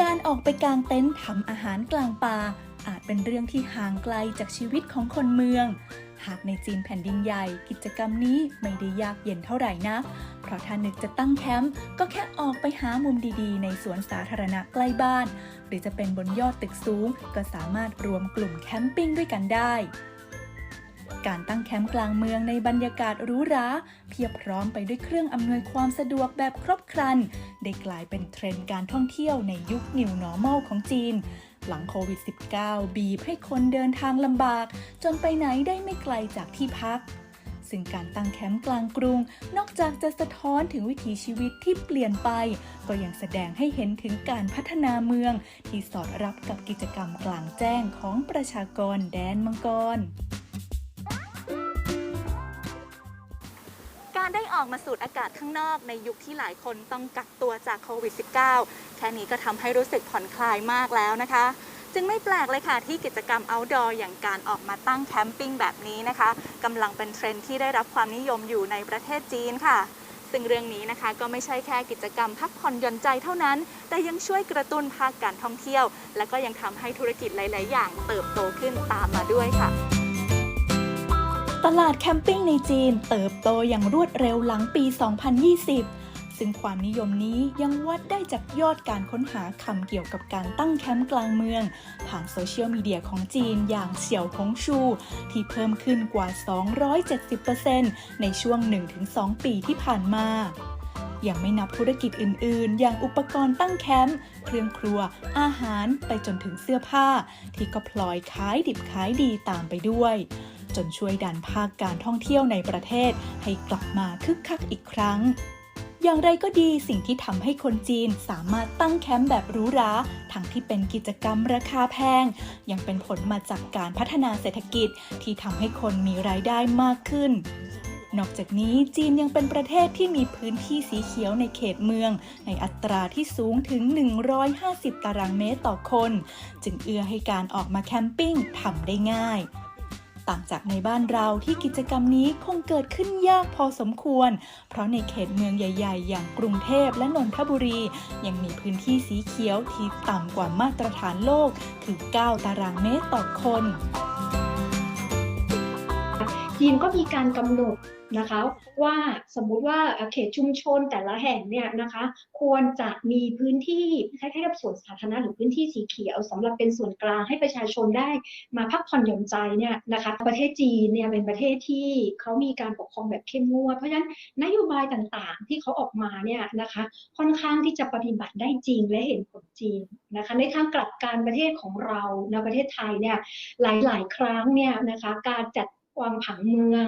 การออกไปกางเต็นท์ทำอาหารกลางป่า อาจเป็นเรื่องที่ห่างไกลจากชีวิตของคนเมือง หากในจีนแผ่นดินใหญ่ กิจกรรมนี้ไม่ได้ยากเย็นเท่าไหร่นะเพราะถ้านึกจะตั้งแคมป์ก็แค่ออกไปหามุมดีๆ ในสวนสาธารณะใกล้บ้าน หรือจะเป็นบนยอดตึกสูง ก็สามารถรวมกลุ่มแคมปิ้งด้วยกันได้ การตั้งแคมป์กลางเมืองในบรรยากาศหรูหราเพียบพร้อมไปด้วยเครื่องอำนวยความสะดวกแบบครบครัน ได้กลายเป็นเทรนด์การท่องเที่ยวในยุค New Normal ของจีน หลังโควิด -19 บีบให้คนเดินทางลำบาก จนไปไหนได้ไม่ไกลจากที่พักซึ่งการตั้งแคมป์กลางกรุง นอกจากจะสะท้อนถึงวิถีชีวิตที่เปลี่ยนไป ก็ยังแสดงให้เห็นถึงการพัฒนาเมือง ที่สอดรับกับกิจกรรมกลางแจ้งของประชากรแดนมังกร การได้ออกมาสูดอากาศข้างนอกในยุคที่หลายคนต้องกักตัวจากโควิด -19 แค่นี้ก็ทำให้รู้สึกผ่อนคลายมากแล้วนะคะ จึงไม่แปลกเลยค่ะที่กิจกรรม outdoor อย่างการออกมาตั้งแคมปิ้งแบบนี้นะคะกำลังเป็นเทรนด์ที่ได้รับความนิยมอยู่ในประเทศจีนค่ะซึ่งเรื่องนี้นะคะก็ไม่ใช่แค่กิจกรรมพักผ่อนหย่อนใจเท่านั้น แต่ยังช่วยกระตุ้นภาคการท่องเที่ยว และก็ยังทำให้ธุรกิจหลาย ๆ อย่างเติบโตขึ้นตามมาด้วยค่ะ ตลาดแคมปิ้งในจีนเติบโตอย่างรวดเร็วหลังปี 2020 ซึ่งความนิยมนี้ยังวัดได้จากยอดการค้นหาคำเกี่ยวกับการตั้งแคมป์กลางเมือง ผ่านโซเชียลมีเดียของจีนอย่างเสี่ยวหงชู ที่เพิ่มขึ้นกว่า 270%ในช่วง 1-2 ปีที่ผ่านมายังไม่นับธุรกิจอื่น ๆ อย่างอุปกรณ์ตั้งแคมป์ เครื่องครัว อาหาร ไปจนถึงเสื้อผ้า ที่ก็พลอยขายดิบขายดีตามไปด้วย จนช่วยดันภาคการท่องเที่ยวในประเทศให้กลับมาคึกคักอีกครั้ง อย่างไรก็ดีสิ่งที่ทำให้คนจีนสามารถตั้งแคมป์แบบหรูหราทั้งที่เป็นกิจกรรมราคาแพง ยังเป็นผลมาจากการพัฒนาเศรษฐกิจที่ทำให้คนมีรายได้มากขึ้นนอกจากนี้จีนยังเป็นประเทศที่มีพื้นที่สีเขียวในเขตเมือง ในอัตราที่สูงถึง 150 ตารางเมตรต่อคน จึงเอื้อให้การออกมาแคมปิ้งทำได้ง่าย ต่างจากในบ้านเราที่กิจกรรมนี้คงเกิดขึ้นยากพอสมควร เพราะในเขตเมืองใหญ่ ๆ อย่างกรุงเทพและนนทบุรี ยังมีพื้นที่สีเขียวที่ต่ำกว่ามาตรฐานโลกถึง9ตารางเมตรต่อคนจีนก็มีการกำหนดนะคะว่าสมมุติว่าเขตชุมชนแต่ละแห่งเนี่ยนะคะ ควรจะมีพื้นที่คล้ายๆกับสวนสาธารณะหรือพื้นที่สีเขียวสำหรับเป็นส่วนกลางให้ประชาชนได้มาพักผ่อนหย่อนใจเนี่ยนะคะ ประเทศจีนเนี่ยเป็นประเทศที่เขามีการปกครองแบบเข้มงวดเพราะฉะนั้นนโยบายต่างๆ ที่เขาออกมาเนี่ยนะคะ ค่อนข้างที่จะปฏิบัติได้จริงและเห็นผลจริงนะคะ ในทางกลับการประเทศของเราในประเทศไทยเนี่ยหลายๆ ครั้งเนี่ยนะคะการจัด วางผังเมือง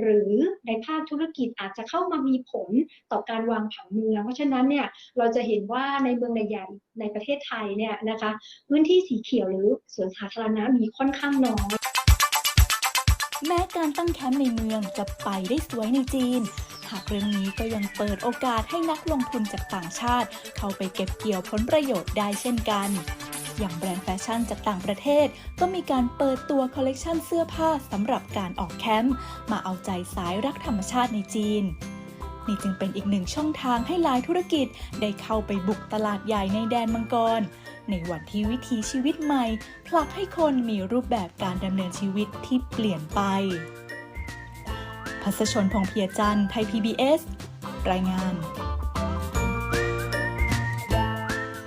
หรือในภาคธุรกิจอาจจะเข้ามามีผลต่อการวางผังเมือง เพราะฉะนั้นเนี่ยเราจะเห็นว่าในเมืองใหญ่ในประเทศไทยเนี่ยนะคะพื้นที่สีเขียวหรือสวนสาธารณะมีค่อนข้างน้อยแม้การตั้งแคมป์ในเมืองจะไปได้สวยในจีน หากเรื่องนี้ก็ยังเปิดโอกาสให้นักลงทุนจากต่างชาติ เข้าไปเก็บเกี่ยวผลประโยชน์ได้เช่นกัน อย่างแบรนด์แฟชั่นจากต่างประเทศ ก็มีการเปิดตัวคอลเลกชันเสื้อผ้าสำหรับการออกแคมป์มาเอาใจสายรักธรรมชาติในจีนนี่จึงเป็นอีกหนึ่งช่องทางให้หลายธุรกิจได้เข้าไปบุกตลาดใหญ่ในแดนมังกร ในวันที่วิถีชีวิตใหม่ ผลักให้คนมีรูปแบบการดำเนินชีวิตที่เปลี่ยนไป พัสชนพงเพียรจันทร์ไทย PBS รายงาน